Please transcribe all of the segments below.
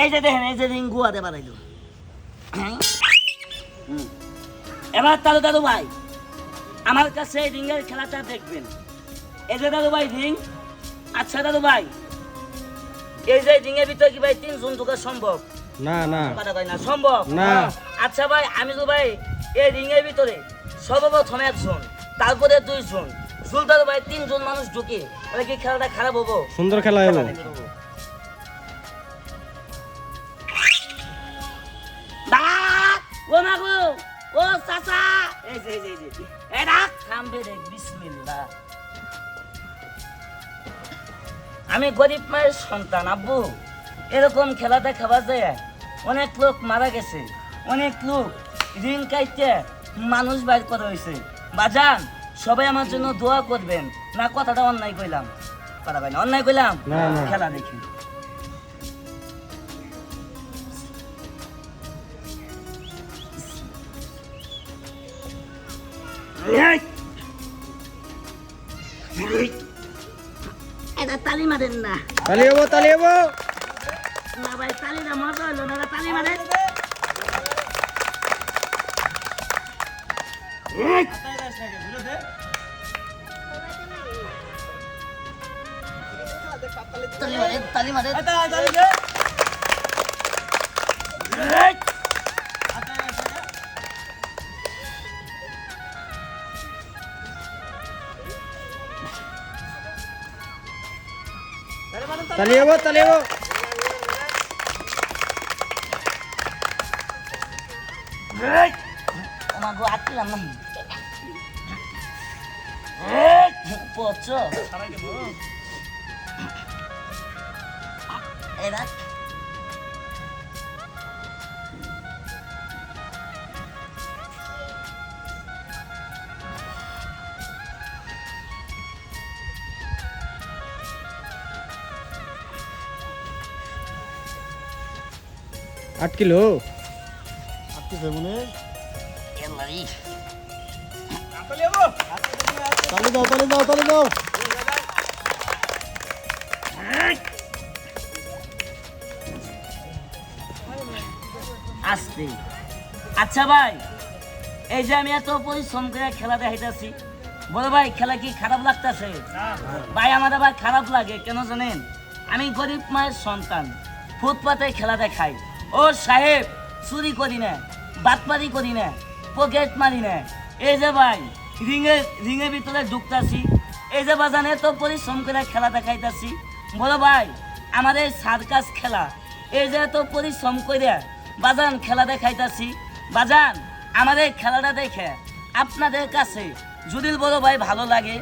এই যে দেখেন এই যে রিং গুয়াতে বানাইলো। এবার তাহলে দাদু ভাই আমার কাছে এই রিংয়ের খেলাটা দেখবেন। এই যে দাদু ভাই রিং আচ্ছা দাদু ভাই এই যে রিংয়ের ভিতরে কি ভাই তিনজন ঢোকা সম্ভব? না না। কথা কয় না সম্ভব? না। আচ্ছা ভাই আমি তো ভাই এই রিংয়ের ভিতরে সর্বপ্রথম একজন তারপরে দুইজন। ভাই তিনজন মানুষ ঢুকে তাহলে কি খেলাটা খারাপ হব। সুন্দর খেলা হলো। ও মাগো ও চাচা! এই যে এই যে এই যে এই রাখ থামবে রে বিসমিল্লাহ। আমি গরিব মায়ের সন্তান আব্বু। এরকম খেলা দেখাবার যায় অনেক লোক মারা গেছে অনেক লোক ঋণ কাইতে মানুষ বাইর করা হয়েছে। বাজান! সবাই আমার জন্য দোয়া করবেন। না কথাটা অন্যায় কইলাম। কথা ভাই অন্যায় কইলাম? না, না। খেলা দেখি। এটা তালি মারেন না। তালি হব তালি হব। না ভাই মজা হলো না তালি মারেন তালি মারেন তালি মারেন তালি হব তালি হব আমার গো আটলাম না পচ এরা আট কিলো এলারি তালি দাও তালি দাও তালি দাও আসতে আচ্ছা ভাই এই যে আমি এত পরিশ্রম করে খেলা দেখাইতেছি বলো ভাই খেলা কি খারাপ লাগতেছে? ভাই আমার আবার খারাপ লাগে কেন জানেন? আমি গরিব মায়ের সন্তান ফুটপাতে খেলা দেখাই। ও সাহেব চুরি করি না বাটপারি করি না পকেট মারি না। এই যে ভাই রিঙে রিঙের ভিতরে ঢুকতাছি এই যে বাজান এত পরিশ্রম করে খেলা দেখাইতাছি। বলো ভাই আমাদের সার্কাস খেলা এই যে এত পরিশ্রম করে বাজান খেলা দেখাইতাছি। বাজান, আমাদের খেলাটা দেখে আপনাদের কাছে যদি বড় ভাই ভালো লাগে,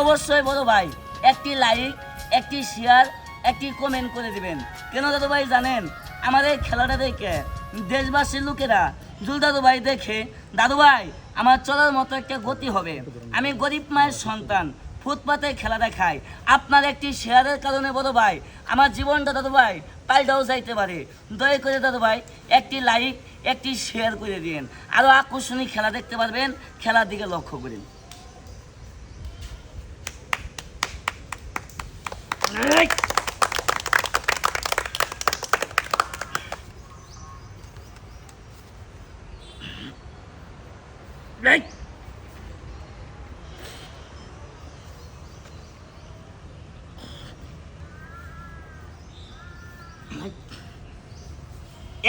অবশ্যই বড় ভাই একটি লাইক একটি শেয়ার একটি কমেন্ট করে দিবেন। কেন দাদু ভাই জানেন, আমাদের খেলাটা দেখে দেশবাসীর লোকেরা জুল দাদু ভাই দেখে, দাদু ভাই, আমার চলার মতো একটা গতি হবে। আমি গরিব মায়ের সন্তান ফুটপাতে খেলা দেখায়। আপনার একটি শেয়ারের কারণে বড় ভাই, আমার জীবনটা দাদু ভাই, পাল্টাও যাইতে পারে। দয়া করে দাদু ভাই, একটি লাইক একটি শেয়ার করে দিন। আরও আকর্ষণীয় খেলা দেখতে পারবেন। খেলার দিকে লক্ষ্য করেন।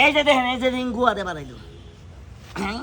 এই যে দেখেন এই যে রিং গুয়াতে বানাইলো। হ্যাঁ